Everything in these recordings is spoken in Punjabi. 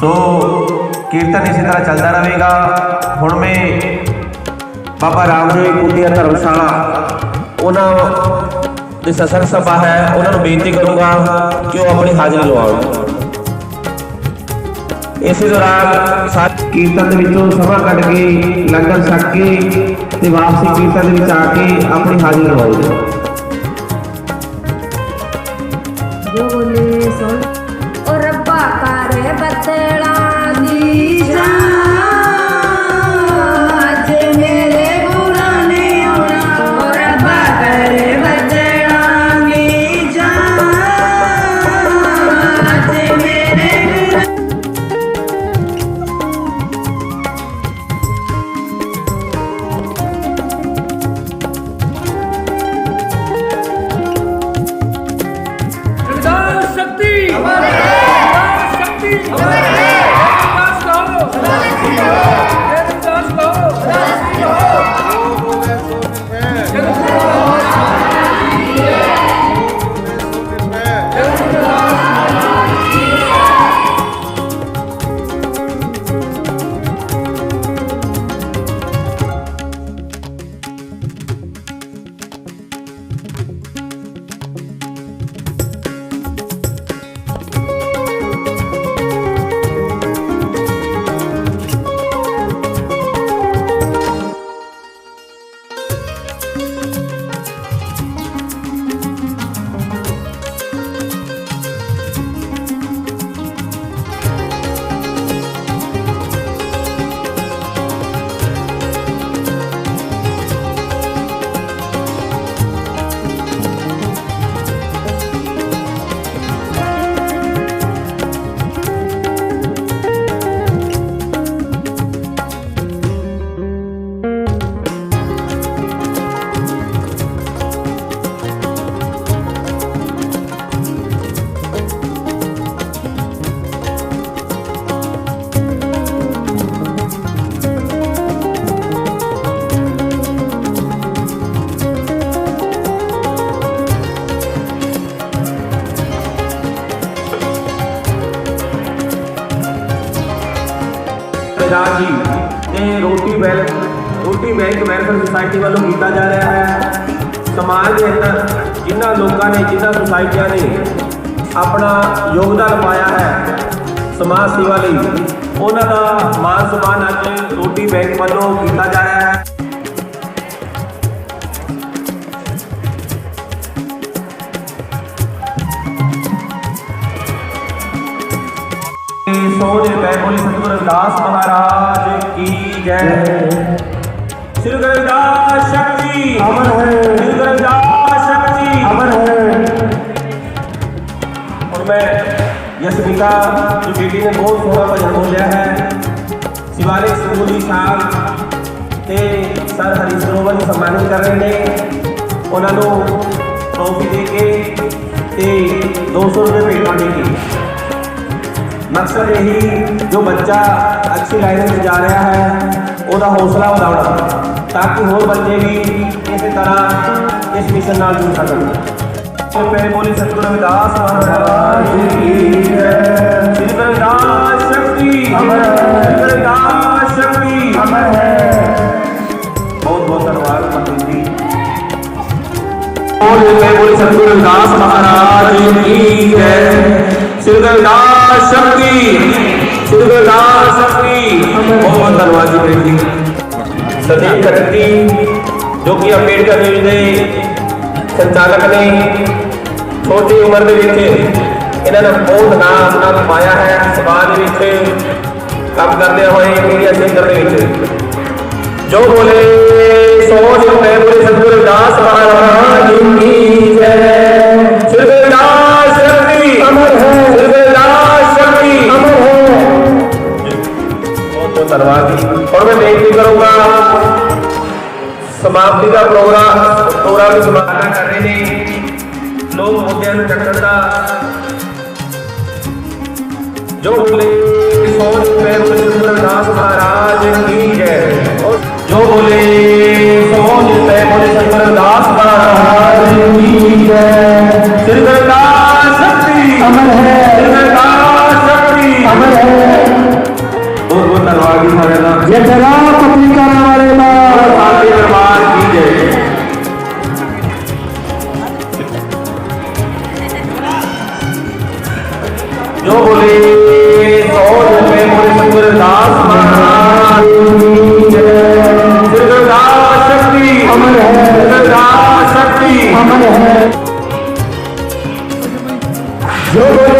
ਸੋ ਕੀਰਤਨ ਇਸੇ ਤਰ੍ਹਾਂ ਚੱਲਦਾ ਰਹੇਗਾ। ਹੁਣ ਮੈਂ ਬਾਬਾ ਰਾਮਦੇਵ ਕੁਟੀਆ ਧਰਮਸ਼ਾਲਾ, ਉਹਨਾਂ ਦੀ ਸਤਸੰਗ ਸਭਾ ਹੈ, ਉਹਨਾਂ ਨੂੰ ਬੇਨਤੀ ਕਰੂੰਗਾ ਕਿ ਉਹ ਆਪਣੀ ਹਾਜ਼ਰੀ ਲਵਾਉਣ ਇਸੇ ਦੌਰਾਨ ਸਾਰੇ ਕੀਰਤਨ ਦੇ ਵਿੱਚੋਂ ਸਮਾਂ ਕੱਢ ਕੇ, ਲੰਗਰ ਛਕ ਕੇ ਤੇ ਵਾਪਸੀ ਕੀਰਤਨ ਦੇ ਵਿੱਚ ਆ ਕੇ ਆਪਣੀ ਹਾਜ਼ਰੀ ਲਵਾਓ। शक्ति हमारे रविदास शक्ति हमारे रविदास कहो रविदास ਰਾਜ ਜੀ। ਤੇ ਰੋਟੀ ਵੈਲ ਰੋਟੀ ਬੈਂਕ ਵੈਲਫੇਅਰ ਸੁਸਾਇਟੀ ਵੱਲੋਂ ਕੀਤਾ ਜਾ ਰਿਹਾ ਹੈ। ਸਮਾਜ ਦੇ ਅੰਦਰ ਜਿਨ੍ਹਾਂ ਲੋਕਾਂ ਨੇ ਜਿਨ੍ਹਾਂ ਸੁਸਾਇਟੀਆਂ ਨੇ ਆਪਣਾ ਯੋਗਦਾਨ ਪਾਇਆ ਹੈ ਸਮਾਜ ਸੇਵਾ ਲਈ, ਉਹਨਾਂ ਦਾ ਮਾਨ ਸਨਮਾਨ ਅੱਜ ਰੋਟੀ ਬੈਂਕ ਵੱਲੋਂ ਕੀਤਾ ਜਾ ਰਿਹਾ ਹੈ। ਬੋਲੀ ਸਤਿਗੁਰੂ ਰਵਿਦਾਸ ਮਹਾਰਾਜ ਕੀ ਜੈ। ਸ੍ਰੀ ਗੁਰੂ ਰਵਿਦਾਸ ਸ਼ਕਤੀ। ਅਮਰ ਹੈ। ਸ੍ਰੀ ਗੁਰੂ ਰਵਿਦਾਸ ਸ਼ਕਤੀ। ਅਮਰ ਹੈ। ਹੁਣ ਮੈਂ ਯਸ਼ਵਿਕਾ ਜੋ ਬੇਟੀ ਨੇ ਬਹੁਤ ਸੋਹਣਾ ਭਜਨ ਬੋਲਿਆ ਹੈ। ਸ਼ਿਵਾਲਿਕ ਸੰਗੂਲੀ ਸਾਹਿਬ ਤੇ ਸਰ ਹਰੀ ਸਰੋਵਰ ਨੂੰ ਸਨਮਾਨਿਤ ਕਰ ਰਹੇ ਨੇ। ਉਹਨਾਂ ਨੂੰ ਟਰੋਫੀ ਦੇ ਕੇ ਤੇ 200 ਰੁਪਏ ਭੇਟਾਂ ਦੇ ਕੇ। ਮਕਸਦ ਇਹੀ, ਜੋ ਬੱਚਾ ਅੱਛੀ ਲਾਈਨ ਵਿੱਚ ਜਾ ਰਿਹਾ ਹੈ, ਉਹਦਾ ਹੌਸਲਾ ਵਧਾਉਣਾ, ਤਾਂ ਕਿ ਹੋਰ ਬੱਚੇ ਵੀ ਇਸੇ ਤਰ੍ਹਾਂ ਇਸ ਮਿਸ਼ਨ ਨਾਲ ਜੁੜ ਸਕਣ। ਸੋ ਮੇਰੇ ਬੋਲੀ ਸਤਿਗੁਰੂ ਰਵਿਦਾਸ ਮਹਾਰਾਜ ਕੀ ਜੈ ਸ੍ਰੀ ਰਵਿਦਾਸ ਸ਼ਕਤੀ ਅਮਰ ਹੈ ਰਵਿਦਾਸ ਸ਼ਕਤੀ ਅਮਰ ਹੈ ਬਹੁਤ ਬਹੁਤ ਧੰਨਵਾਦ ਪੰਡਿਤ ਜੀ। ਬੋਲੇ ਮੈਂ ਬੋਲੀ ਸਤਿਗੁਰੂ ਰਵਿਦਾਸ ਮਹਾਰਾਜ ਕੀ ਜੈ ਸ੍ਰੀ ਰਵਿਦਾਸ ਸ਼ਕਤੀ। ਸ੍ਰੀ ਗੁਰੂ ਸ਼ਕਤੀ। ਬਹੁਤ ਧੰਨਵਾਦ ਜੀ ਮੇਰੇ ਜੀ। ਸੰਦੀਪ ਖੱਟੀ ਜੋ ਕਿ ਅੰਬੇਡਕਰ ਨਿਊਜ਼ ਦੇ ਸੰਚਾਲਕ ਨੇ, ਛੋਟੀ ਉਮਰ ਦੇ ਵਿੱਚ ਇਹਨਾਂ ਨੇ ਬਹੁਤ ਨਾਮ ਆਪਣਾ ਕਮਾਇਆ ਹੈ। ਸਮਾਜ ਵਿੱਚ ਕੰਮ ਕਰਦੇ ਹੋਏ ਮੀਡੀਆ ਸੈਂਟਰ ਦੇ ਵਿੱਚ। ਜੋ ਬੋਲੇ ਸੋਚ ਮੈਂ ਬੋਲੇ, ਸਤਿਗੁਰੂ ਰਵਿਦਾਸ ਮਹਾਰਾਜ ਕੀ ਜੈ। ਸ੍ਰੀ ਗੁਰੂ ਰਵਿਦਾਸ ਅਮਰ ਹੈ ਸ੍ਰੀ ਬਹੁਤ ਬਹੁਤ ਧੰਨਵਾਦ। ਜੀ ਹੁਣ ਮੈਂ ਬੇਨਤੀ ਕਰੂੰਗਾ, ਸਮਾਪਤੀ ਦਾ ਪ੍ਰੋਗਰਾਮ ਪ੍ਰੋਗਰਾਮ ਦੀ ਸਮਾਪਤੀ ਕਰ ਰਹੇ ਨੇ। ਲੋਕ ਮੁੱਦਿਆਂ ਨੂੰ ਚੱਕਣ ਦਾ ਜੋ ਬੋਲੇ ਸੋਚ ਮੈਂ ਬੋਲੇ ਸਤਿਗੁਰੂ ਰਵਿਦਾਸ ਮਹਾਰਾਜ ਕੀ ਜੈ ਜੋ ਬੋਲੇ ਸੋਚ اعتراف اپنی ہمارے بات جو بولے سو روپے بولے سندر داس شکتی امر ہے۔ شکتی۔ امن ہے۔ جو بولے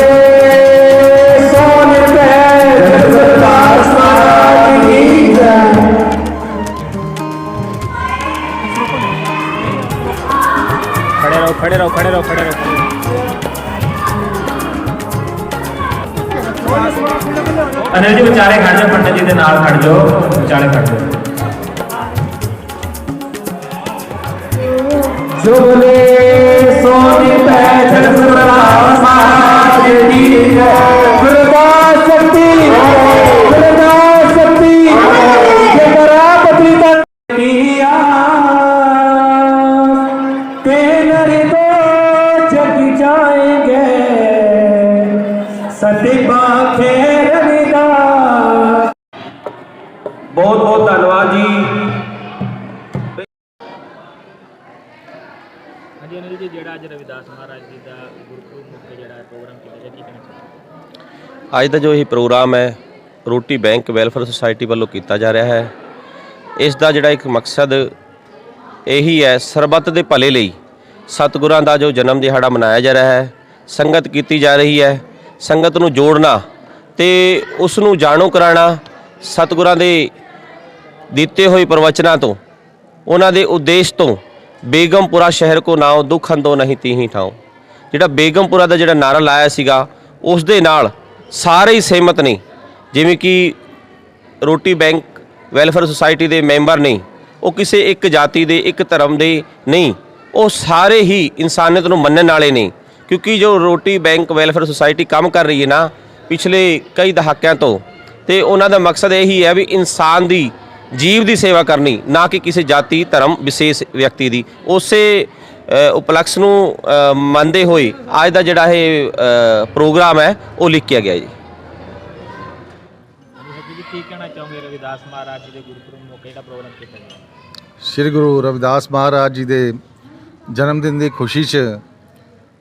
खड़े रहो खड़े रहो खड़े रहो खड़े रहो ਅਨਿਲ ਜੀ ਵਿਚਾਲੇ ਖੜ ਜਾਓ ਪੰਡਤ ਜੀ ਦੇ ਨਾਲ ਖੜ ਜਾਓ ਵਿਚਾਲੇ ਖੜ ਜਾਓ ਜੋ ਬੋਲੇ ਸੋਨੀ ਪੈ ਜਗਤਰਾਸ ਮਹਾਰਾਜ ਕੀ ਜੈ ਗੁਰਦਾਸ ਸ਼ਕਤੀ ਬਹੁਤ ਬਹੁਤ ਧੰਨਵਾਦ ਜੀ। ਹਾਂਜੀ ਅਨਿਲ ਜੀ ਜਿਹੜਾ ਅੱਜ ਰਵਿਦਾਸ ਮਹਾਰਾਜ ਜੀ ਦਾ ਗੁਰਪੁਰਬ ਮੌਕੇ ਜਿਹੜਾ ਪ੍ਰੋਗਰਾਮ ਕੀਤਾ ਗਿਆ ਕੀ ਕਹਿਣਾ ਚਾਹੁੰਦੇ ਅੱਜ ਦਾ ਜੋ ਇਹ ਪ੍ਰੋਗਰਾਮ ਹੈ ਰੋਟੀ ਬੈਂਕ ਵੈਲਫੇਅਰ ਸੁਸਾਇਟੀ ਵੱਲੋਂ ਕੀਤਾ ਜਾ ਰਿਹਾ ਹੈ। ਇਸ ਦਾ ਜਿਹੜਾ ਇੱਕ ਮਕਸਦ ਇਹੀ ਹੈ ਸਰਬੱਤ ਦੇ ਭਲੇ ਲਈ ਸਤਿਗੁਰਾਂ ਦਾ ਜੋ ਜਨਮ ਦਿਹਾੜਾ ਮਨਾਇਆ ਜਾ ਰਿਹਾ ਹੈ ਸੰਗਤ ਕੀਤੀ ਜਾ ਰਹੀ ਹੈ। ਸੰਗਤ ਨੂੰ ਜੋੜਨਾ ਤੇ ਉਸ ਨੂੰ ਜਾਣੂ ਕਰਾਉਣਾ ਸਤਿਗੁਰਾਂ ਦੇ ਦਿੱਤੇ ਹੋਏ ਪ੍ਰਵਚਨਾਂ ਤੋਂ, ਉਹਨਾਂ ਦੇ ਉਦੇਸ਼ ਤੋਂ ਬੇਗਮਪੁਰਾ ਸ਼ਹਿਰ ਕੋ ਨਾਉ ਦੁੱਖ ਅੰਦੋ ਨਹੀਂ ਤੀਹੀ ਠਾਉ। ਜਿਹੜਾ ਬੇਗਮਪੁਰਾ ਦਾ ਜਿਹੜਾ ਨਾਰਾ ਲਾਇਆ ਸੀਗਾ, ਉਸ ਦੇ ਨਾਲ ਸਾਰੇ ਹੀ ਸਹਿਮਤ ਨੇ, ਜਿਵੇਂ ਕਿ ਰੋਟੀ ਬੈਂਕ ਵੈਲਫੇਅਰ ਸੁਸਾਇਟੀ ਦੇ ਮੈਂਬਰ ਨੇ, ਉਹ ਕਿਸੇ ਇੱਕ ਜਾਤੀ ਦੇ, ਇੱਕ ਧਰਮ ਦੇ ਨਹੀਂ, ਉਹ ਸਾਰੇ ਹੀ ਇਨਸਾਨੀਅਤ ਨੂੰ ਮੰਨਣ ਵਾਲੇ ਨੇ। ਕਿਉਂਕਿ ਜੋ ਰੋਟੀ ਬੈਂਕ ਵੈਲਫੇਅਰ ਸੁਸਾਇਟੀ ਕੰਮ ਕਰ ਰਹੀ ਹੈ ਨਾ ਪਿਛਲੇ ਕਈ ਦਹਾਕਿਆਂ ਤੋਂ ਤੇ ਉਹਨਾਂ ਦਾ ਮਕਸਦ ਇਹੀ ਹੈ ਵੀ ਇਨਸਾਨ ਦੀ ਜੀਵ ਦੀ ਸੇਵਾ ਕਰਨੀ ਨਾ ਕਿ ਕਿਸੇ ਜਾਤੀ ਧਰਮ ਵਿਸ਼ੇਸ਼ ਵਿਅਕਤੀ ਦੀ। ਉਸੇ ਉਪਲਕਸ਼ ਨੂੰ ਮੰਨਦੇ ਹੋਏ ਅੱਜ ਦਾ ਜਿਹੜਾ ਇਹ ਪ੍ਰੋਗਰਾਮ ਹੈ ਉਹ ਲਿਖਿਆ ਗਿਆ ਜੀ। ਕੀ ਕਹਿਣਾ ਚਾਹੋਗੇ ਰਵਿਦਾਸ ਮਹਾਰਾਜ ਜੀ ਦੇ ਗੁਰਪੁਰਬ ਮੌਕੇ ਜਿਹੜਾ ਪ੍ਰੋਗਰਾਮ ਕੀਤਾ ਗਿਆ? ਸ੍ਰੀ ਗੁਰੂ ਰਵਿਦਾਸ ਮਹਾਰਾਜ ਜੀ ਦੇ ਜਨਮ ਦਿਨ ਦੀ ਖੁਸ਼ੀ 'ਚ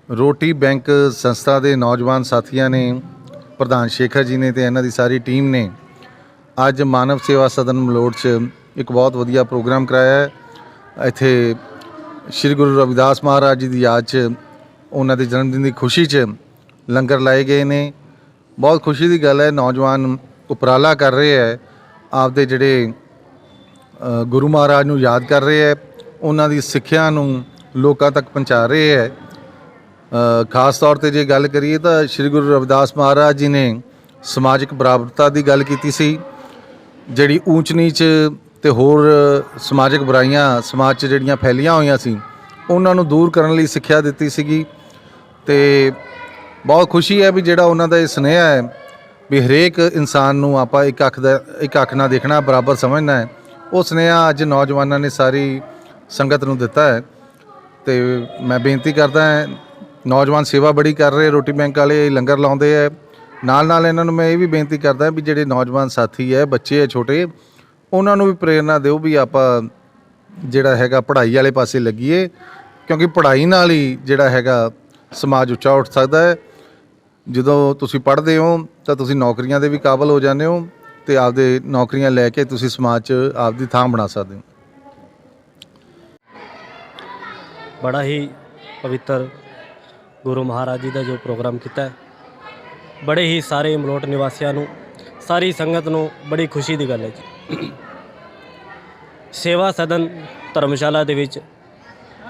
ਰੋਟੀ ਬੈਂਕ ਸੰਸਥਾ ਦੇ ਨੌਜਵਾਨ ਸਾਥੀਆਂ ਨੇ, ਪ੍ਰਧਾਨ ਸ਼ੇਖਰ ਜੀ ਨੇ ਤੇ ਇਹਨਾਂ ਦੀ ਸਾਰੀ ਟੀਮ ਨੇ ਅੱਜ ਮਾਨਵ ਸੇਵਾ ਸਦਨ ਮਲੋੜ 'ਚ ਇੱਕ ਬਹੁਤ ਵਧੀਆ ਪ੍ਰੋਗਰਾਮ ਕਰਾਇਆ ਹੈ। ਇੱਥੇ ਸ੍ਰੀ ਗੁਰੂ ਰਵਿਦਾਸ ਮਹਾਰਾਜ ਜੀ ਦੀ ਯਾਦ 'ਚ, ਉਹਨਾਂ ਦੇ ਜਨਮ ਦਿਨ ਦੀ ਖੁਸ਼ੀ 'ਚ ਲੰਗਰ ਲਾਏ ਗਏ ਨੇ। ਬਹੁਤ ਖੁਸ਼ੀ ਦੀ ਗੱਲ ਹੈ, ਨੌਜਵਾਨ ਉਪਰਾਲਾ ਕਰ ਰਹੇ ਹੈ, ਆਪਦੇ ਜਿਹੜੇ ਗੁਰੂ ਮਹਾਰਾਜ ਨੂੰ ਯਾਦ ਕਰ ਰਹੇ ਹੈ, ਉਹਨਾਂ ਦੀ ਸਿੱਖਿਆ ਨੂੰ ਲੋਕਾਂ ਤੱਕ ਪਹੁੰਚਾ ਰਹੇ ਹੈ। ਖਾਸ ਤੌਰ ਤੇ ਜੇ ਗੱਲ ਕਰੀਏ ਤਾਂ ਸ੍ਰੀ ਗੁਰੂ ਰਵਿਦਾਸ ਮਹਾਰਾਜ ਜੀ ਨੇ ਸਮਾਜਿਕ ਬਰਾਬਰਤਾ ਦੀ ਗੱਲ ਕੀਤੀ ਸੀ, ਜਿਹੜੀ ਊਚ ਨੀਚ ਤੇ ਹੋਰ ਸਮਾਜਿਕ ਬੁਰਾਈਆਂ ਸਮਾਜ 'ਚ ਜਿਹੜੀਆਂ ਫੈਲੀਆਂ ਹੋਈਆਂ ਸੀ, ਉਹਨਾਂ ਨੂੰ ਦੂਰ ਕਰਨ ਲਈ ਸਿੱਖਿਆ ਦਿੱਤੀ ਸੀਗੀ ਤੇ ਬਹੁਤ ਖੁਸ਼ੀ ਹੈ ਵੀ ਜਿਹੜਾ ਉਹਨਾਂ ਦਾ ਇਹ ਸੁਨੇਹਾ ਹੈ ਵੀ ਹਰੇਕ ਇਨਸਾਨ ਨੂੰ ਆਪਾਂ ਇੱਕ ਅੱਖ ਦਾ, ਇੱਕ ਅੱਖ ਨਾਲ ਦੇਖਣਾ ਬਰਾਬਰ ਸਮਝਣਾ ਹੈ, ਉਹ ਸੁਨੇਹਾ ਅੱਜ ਨੌਜਵਾਨਾਂ ਨੇ ਸਾਰੀ ਸੰਗਤ ਨੂੰ ਦਿੱਤਾ ਹੈ ਤੇ ਮੈਂ ਬੇਨਤੀ ਕਰਦਾ ਹਾਂ ਨੌਜਵਾਨ ਸੇਵਾ ਬੜੀ ਕਰ ਰਹੇ, ਰੋਟੀ ਬੈਂਕ ਵਾਲੇ ਲੰਗਰ ਲਾਉਂਦੇ ਹੈ ਨਾਲ ਨਾਲ ਇਹਨਾਂ ਨੂੰ ਮੈਂ ਇਹ ਵੀ ਬੇਨਤੀ ਕਰਦਾ ਵੀ ਜਿਹੜੇ ਨੌਜਵਾਨ ਸਾਥੀ ਹੈ ਬੱਚੇ ਹੈ ਛੋਟੇ, ਉਹਨਾਂ ਨੂੰ ਵੀ ਪ੍ਰੇਰਣਾ ਦਿਓ ਵੀ ਆਪਾਂ ਜਿਹੜਾ ਹੈਗਾ ਪੜ੍ਹਾਈ ਵਾਲੇ ਪਾਸੇ ਲੱਗੀਏ, ਕਿਉਂਕਿ ਪੜ੍ਹਾਈ ਨਾਲ ਹੀ ਜਿਹੜਾ ਹੈਗਾ ਸਮਾਜ ਉੱਚਾ ਉੱਠ ਸਕਦਾ ਹੈ ਜਦੋਂ ਤੁਸੀਂ ਪੜ੍ਹਦੇ ਹੋ, ਤਾਂ ਤੁਸੀਂ ਨੌਕਰੀਆਂ ਦੇ ਵੀ ਕਾਬਲ ਹੋ ਜਾਂਦੇ ਹੋ ਤੇ ਆਪਦੇ ਨੌਕਰੀਆਂ ਲੈ ਕੇ ਤੁਸੀਂ ਸਮਾਜ 'ਚ ਆਪਦੀ ਥਾਂ ਬਣਾ ਸਕਦੇ ਹੋ। ਬੜਾ ਹੀ ਪਵਿੱਤਰ ਗੁਰੂ ਮਹਾਰਾਜ ਜੀ ਦਾ ਜੋ ਪ੍ਰੋਗਰਾਮ ਕੀਤਾ ਹੈ, ਬੜੇ ਹੀ ਸਾਰੇ ਮਲੋਟ ਨਿਵਾਸੀਆਂ ਨੂੰ, ਸਾਰੀ ਸੰਗਤ ਨੂੰ ਬੜੀ ਖੁਸ਼ੀ ਦੀ ਗੱਲ ਹੈ ਜੀ। ਸੇਵਾ ਸਦਨ ਧਰਮਸ਼ਾਲਾ ਦੇ ਵਿੱਚ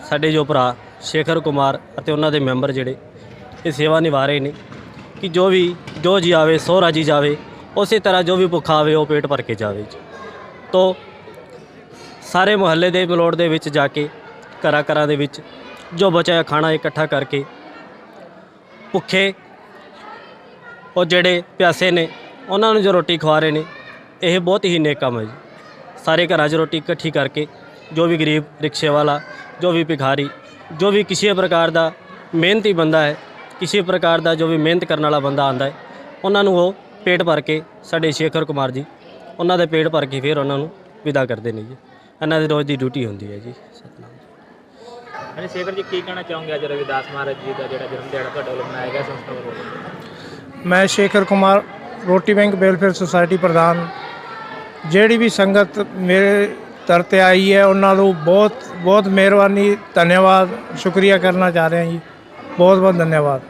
ਸਾਡੇ ਜੋ ਭਰਾ ਸ਼ੇਖਰ ਕੁਮਾਰ ਅਤੇ ਉਹਨਾਂ ਦੇ ਮੈਂਬਰ ਜਿਹੜੇ, ਇਹ ਸੇਵਾ ਨਿਭਾ ਰਹੇ ਨੇ ਕਿ ਜੋ ਵੀ, ਜੋ ਜੀ ਆਵੇ ਸੋ ਰਾਜੀ ਜਾਵੇ, ਉਸੇ ਤਰ੍ਹਾਂ ਜੋ ਵੀ ਭੁੱਖਾ ਆਵੇ, ਉਹ ਪੇਟ ਭਰ ਕੇ ਜਾਵੇ ਜੀ। ਤੋਂ ਸਾਰੇ ਮੁਹੱਲੇ ਦੇ ਮਲੋੜ ਦੇ ਵਿੱਚ ਜਾ ਕੇ ਘਰਾਂ ਘਰਾਂ ਦੇ ਵਿੱਚ ਜੋ ਬਚਿਆ ਖਾਣਾ ਇਕੱਠਾ ਕਰਕੇ ਭੁੱਖੇ, ਉਹ ਜਿਹੜੇ ਪਿਆਸੇ ਨੇ, ਉਹਨਾਂ ਨੂੰ ਜੋ ਰੋਟੀ ਖਵਾ ਰਹੇ ਨੇ, ਇਹ ਬਹੁਤ ਹੀ ਨੇਕ ਕੰਮ ਹੈ ਜੀ। ਸਾਰੇ ਘਰਾਂ 'ਚ ਰੋਟੀ ਇਕੱਠੀ ਕਰਕੇ, ਜੋ ਵੀ ਗਰੀਬ ਰਿਕਸ਼ੇ ਵਾਲਾ ਜੋ ਵੀ ਭਿਖਾਰੀ, ਜੋ ਵੀ ਕਿਸੇ ਪ੍ਰਕਾਰ ਦਾ ਮਿਹਨਤੀ ਬੰਦਾ ਹੈ, ਕਿਸੇ ਪ੍ਰਕਾਰ ਦਾ ਜੋ ਵੀ ਮਿਹਨਤ ਕਰਨ ਵਾਲਾ ਬੰਦਾ ਆਂਦਾ ਹੈ, ਉਹਨਾਂ ਨੂੰ ਉਹ ਪੇਟ ਭਰ ਕੇ, ਸਾਡੇ ਸ਼ੇਖਰ ਕੁਮਾਰ ਜੀ, ਉਹਨਾਂ ਦੇ ਪੇਟ ਭਰ ਕੇ ਫਿਰ ਉਹਨਾਂ ਨੂੰ ਵਿਦਾ ਕਰਦੇ ਨੇ ਜੀ। ਇਹਨਾਂ ਦੀ ਰੋਜ਼ ਦੀ ਡਿਊਟੀ ਹੁੰਦੀ ਹੈ ਜੀ। ਹਾਂਜੀ, ਸ਼ੇਖਰ ਜੀ, ਕੀ ਕਹਿਣਾ ਚਾਹੋਗੇ ਅੱਜ ਰਵਿਦਾਸ ਮਹਾਰਾਜ ਜੀ ਦਾ ਜਿਹੜਾ ਜਨਮ ਦਿਹਾੜਾ ਤੁਹਾਡੇ ਵੱਲੋਂ ਮਨਾਇਆ ਗਿਆ ਸੰਸਥਾ ਵੱਲੋਂ? ਮੈਂ ਸ਼ੇਖਰ ਕੁਮਾਰ, ਰੋਟੀ ਬੈਂਕ ਵੈਲਫੇਅਰ ਸੁਸਾਇਟੀ ਪ੍ਰਧਾਨ। ਜਿਹੜੀ ਵੀ ਸੰਗਤ ਮੇਰੇ ਤਰ ਤੇ ਆਈ ਹੈ, ਉਹਨਾਂ ਨੂੰ ਬਹੁਤ ਬਹੁਤ ਮਿਹਰਬਾਨੀ, ਧੰਨਵਾਦ, ਸ਼ੁਕਰੀਆ ਕਰਨਾ ਚਾਹ ਰਿਹਾ ਜੀ। ਬਹੁਤ ਬਹੁਤ ਧੰਨਵਾਦ।